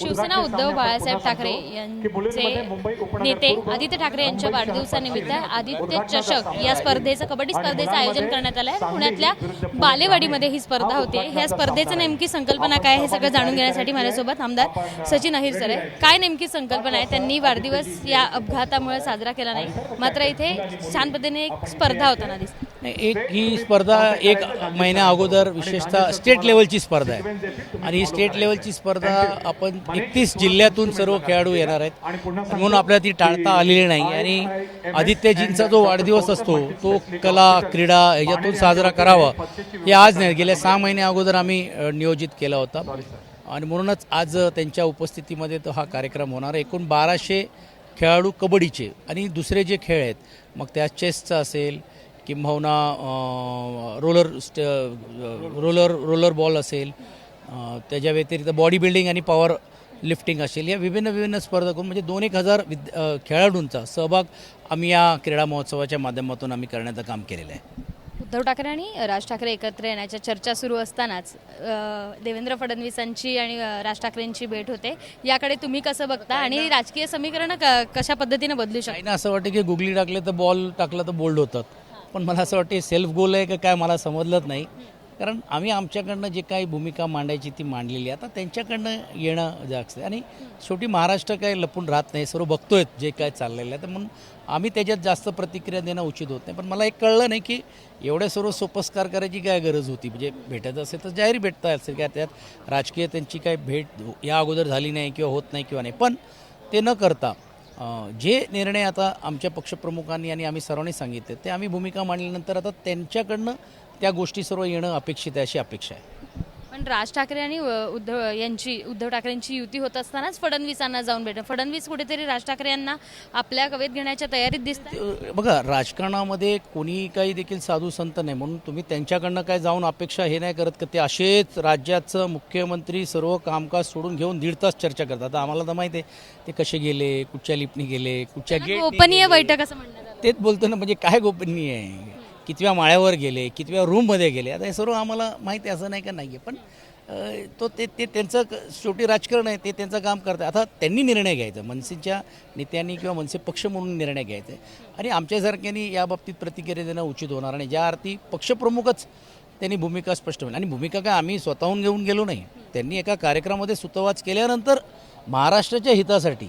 शिवसेना उद्धव बाळासाहेब ठाकरे यांचे नेते आदित्य ठाकरे यांच्या वाढदिवसानिमित्त आदित्य चषक या स्पर्धेचं कबड्डी स्पर्धेचं आयोजन करण्यात आलं आहे पुण्यातल्या बालेवाडीमध्ये ही स्पर्धा होते. ह्या स्पर्धेचं नेमकी संकल्पना काय हे सगळं जाणून घेण्यासाठी माझ्यासोबत आमदार सचिन अहिर सर आहे काय नेमकी संकल्पना आहे? त्यांनी वाढदिवस या अपघातामुळे साजरा केला नाही. मात्र इथे छान पद्धतीने एक स्पर्धा होताना दिसते. नाही एक ही स्पर्धा एक महिन्या अगोदर विशेषतः स्टेट लेवलची स्पर्धा आहे. आणि ही स्टेट लेवलची स्पर्धा आपण एकतीस जिल्ह्यातून सर्व खेळाडू येणार आहेत. म्हणून आपल्याला ती टाळता आलेली नाही. आणि आदित्यजींचा जो वाढदिवस असतो तो कला क्रीडा याच्यातून साजरा करावा. हे आज नाही गेल्या सहा महिन्या अगोदर आम्ही नियोजित केला होता. आणि म्हणूनच आज त्यांच्या उपस्थितीमध्ये तो हा कार्यक्रम होणार आहे. एकूण बाराशे खेळाडू कबड्डीचे आणि दुसरे जे खेळ आहेत मग त्या चेसचा असेल किंबहुना रोलर स्ट रोलर रोलर बॉल असेल त्याच्या व्यतिरिक्त बॉडी बिल्डिंग आणि पॉवर लिफ्टिंग असेल. या विभिन्न विभिन्न स्पर्धा करून म्हणजे दोन एक हजार विद खेळाडूंचा सहभाग आम्ही या क्रीडा महोत्सवाच्या माध्यमातून आम्ही करण्याचं काम केलेलं आहे. उद्धव ठाकरे आणि राज ठाकरे एकत्र येण्याच्या चर्चा सुरू असतानाच देवेंद्र फडणवीसांची आणि राज ठाकरेंची भेट होते. याकडे तुम्ही कसं बघता आणि राजकीय समीकरणं क- कशा पद्धतीने बदलू ना असं वाटतं की गुगली टाकले तर बॉल टाकला तर बोल्ड होतात. पण मला असं वाटतं सेल्फ गोल आहे का काय मला समजलंच नाही. कारण आम्ही आमच्याकडनं जे काही भूमिका मांडायची ती मांडलेली आहे. आता त्यांच्याकडनं येणं जास्त आहे. आणि शेवटी महाराष्ट्र काय लपून राहत नाही. सर्व बघतोय जे काय चाललेलं आहे. तर म्हणून आम्ही त्याच्यात जास्त प्रतिक्रिया देणं उचित होत नाही. पण मला एक कळलं नाही की एवढ्या सर्व सोपस्कार करायची काय गरज होती. म्हणजे भेटायचं असेल तर जाहीर भेटता असेल काय त्यात राजकीय त्यांची काय भेट या अगोदर झाली नाही किंवा होत नाही किंवा नाही. पण ते न करता जे निर्णय आता आमच्या पक्षप्रमुखांनी आणि आम्ही सर्वांनी सांगितले ते आम्ही भूमिका मांडल्यानंतर आता त्यांच्याकडनं त्या गोष्टी सर्व येणं अपेक्षित आहे अशी अपेक्षा आहे. पण राज ठाकरे आणि उद्धव यांची उद्धव ठाकरेंची युती होत असतानाच फडणवीसांना जाऊन भेट फडणवीस कुठेतरी राज ठाकरे यांना आपल्या कवेत घेण्याच्या तयारीत दिसतात ते, बघा राजकारणामध्ये कोणी काही देखील साधू संत नाही म्हणून तुम्ही त्यांच्याकडनं काय जाऊन अपेक्षा हे नाही करत का ते असेच राज्याचं मुख्यमंत्री सर्व कामकाज सोडून घेऊन दीड तास चर्चा करतात. आम्हाला तर माहिती आहे ते कसे गेले कुठच्या लिपणी गेले कुठच्या गेट गोपनीय बैठक असं म्हणण्यात आलं. तेच बोलतो ना म्हणजे काय गोपनीय आहे? कितव्या माळ्यावर गेले कितव्या रूममध्ये गेले आता हे सर्व आम्हाला माहिती आहे असं नाही का नाही आहे पण तो ते ते त्यांचं क- शेवटी राजकारण आहे ते त्यांचं काम करतं आता त्यांनी निर्णय घ्यायचा मनसेच्या नेत्यांनी किंवा मनसे पक्ष म्हणून निर्णय घ्यायचा आहे. आणि आमच्यासारख्यांनी या बाबतीत प्रतिक्रिया देणं उचित होणार आणि ज्या अर्थी पक्षप्रमुखच त्यांनी भूमिका स्पष्ट होईल आणि भूमिका काय आम्ही स्वतःहून घेऊन गेलो नाही. त्यांनी एका कार्यक्रमामध्ये सुतवाच केल्यानंतर महाराष्ट्राच्या हितासाठी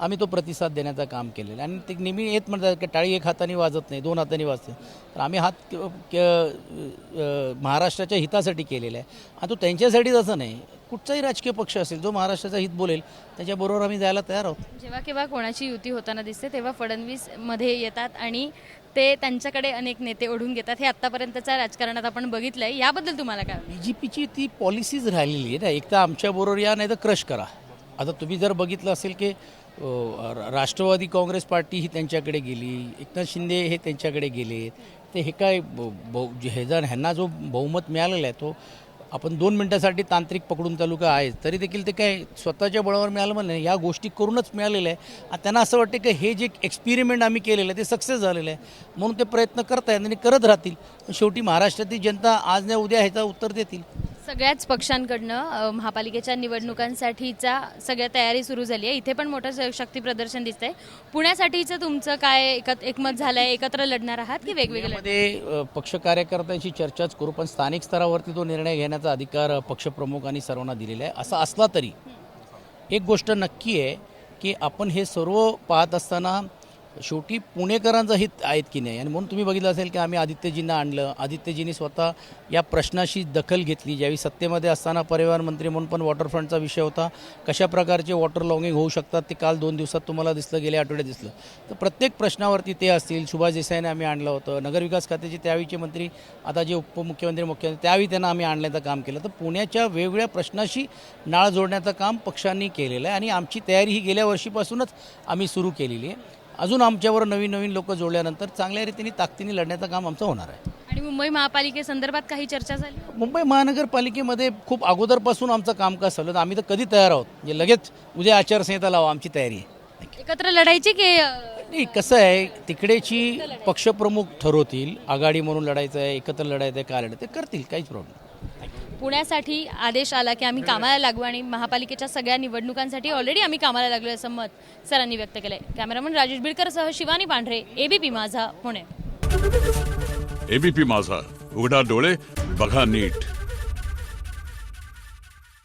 आम्ही तो प्रतिसाद देण्याचं काम केलेलं आहे. आणि ते नेहमी येत म्हणतात की टाळी एक हाताने वाजत नाही दोन हाताने वाजते. तर आम्ही हात महाराष्ट्राच्या हितासाठी केलेला आहे. आणि तो त्यांच्यासाठीच असं नाही. कुठचाही राजकीय पक्ष असेल जो महाराष्ट्राचा हित बोलेल त्याच्याबरोबर आम्ही जायला तयार आहोत. जेव्हा केव्हा कोणाची युती होताना दिसते तेव्हा फडणवीसमध्ये येतात आणि ते त्यांच्याकडे अनेक नेते ओढून घेतात. हे आतापर्यंतच्या राजकारणात आपण बघितलंय. याबद्दल तुम्हाला काय वाटतं? बी जे पीची ती पॉलिसीज राहिलेली आहे ना. एक तर आमच्याबरोबर या नाही तर क्रश करा. आता तुम्ही जर बघितलं असेल की राष्ट्रवादी काँग्रेस पार्टी ही त्यांच्याकडे गेली एकनाथ शिंदे हे त्यांच्याकडे गेले ते हे काय ब- बहु- जे हे जर ह्यांना जो बहुमत मिळालेला आहे तो आपण दोन मिनिटासाठी तांत्रिक पकडून तालुका आहे तरी देखील ते काय स्वतःच्या बळावर मिळालं म्हणलं नाही या गोष्टी करूनच मिळालेलं आहे. आणि त्यांना असं वाटतं की हे जे एक्सपेरिमेंट आम्ही केलेलं आहे ते सक्सेस झालेलं आहे. म्हणून ते प्रयत्न करतायत आणि करत राहतील. शेवटी महाराष्ट्रातील जनता आज नाही उद्या ह्याचं उत्तर देतील. सगळ्याच पक्षांकडनं महापालिकेच्या निवडणुकांसाठीचा सगळ्या तयारी सुरू झाली आहे. इथे पण मोठं श- शक्ती प्रदर्शन दिसतंय. पुण्यासाठीचं तुमचं काय एकत एकमत झालंय एकत्र लढणार आहात की वेगवेगळ्या पक्ष कार्यकर्त्यांशी चर्चाच करू पण स्थानिक स्तरावरती तो निर्णय घेण्याचा अधिकार पक्षप्रमुख पक्षप्रमुखांनी सर्वांना दिलेला आहे. असा असला तरी एक गोष्ट नक्की आहे की आपण हे सर्व पाहत असताना शेवटी पुणेकरांचं हित आहेत की नाही? आणि म्हणून तुम्ही बघितलं असेल की आम्ही आदित्यजींना आणलं. आदित्यजींनी स्वतः या प्रश्नाशी दखल घेतली ज्यावेळी सत्तेमध्ये असताना परिवहन मंत्री म्हणून पण वॉटरफ्रंटचा विषय होता. कशा प्रकारचे वॉटर लॉगिंग होऊ शकतात ते काल दोन दिवसात तुम्हाला दिसलं गेल्या आठवड्यात दिसलं. तर प्रत्येक प्रश्नावरती ते असतील. सुभाष देसाईने आम्ही आणलं होतं. नगरविकास खात्याचे त्यावेळीचे मंत्री आता जे उपमुख्यमंत्री मुख्यमंत्री त्यावेळी त्यांना आम्ही आणण्याचं काम केलं. तर पुण्याच्या वेगवेगळ्या प्रश्नाशी नाळ जोडण्याचं काम पक्षांनी केलेलं आहे. आणि आमची तयारी ही गेल्या वर्षीपासूनच आम्ही सुरू केलेली आहे. अजून आमच्यावर नवीन नवीन लोक जोडल्यानंतर चांगल्या रीतीने ताकदीने लढण्याचं काम आमचं होणार आहे. आणि मुंबई महापालिकेसंदर्भात काही चर्चा झाली? मुंबई महानगरपालिकेमध्ये खूप अगोदरपासून आमचं कामकाज चालू आहे आम्ही तर कधी तयार आहोत? म्हणजे लगेच उद्या आचारसंहिता लावा आमची तयारी आहे. एकत्र लढायची की नाही कसं आहे तिकडेची पक्षप्रमुख ठरवतील आघाडी म्हणून लढायचं आहे एकत्र लढायचं आहे काय लढायचं करतील काहीच प्रॉब्लेम पुण्यासाठी आदेश आला की आम्ही कामाला लागू आणि महापालिकेच्या सगळ्या निवडणुकांसाठी ऑलरेडी आम्ही कामाला लागलो असं मत सरांनी व्यक्त केलंय. कॅमेरामन राजेश बिडकरसह शिवानी पांढरे एबीपी माझा पुणे. एबीपी माझा. उघडा डोळे बघा नीट.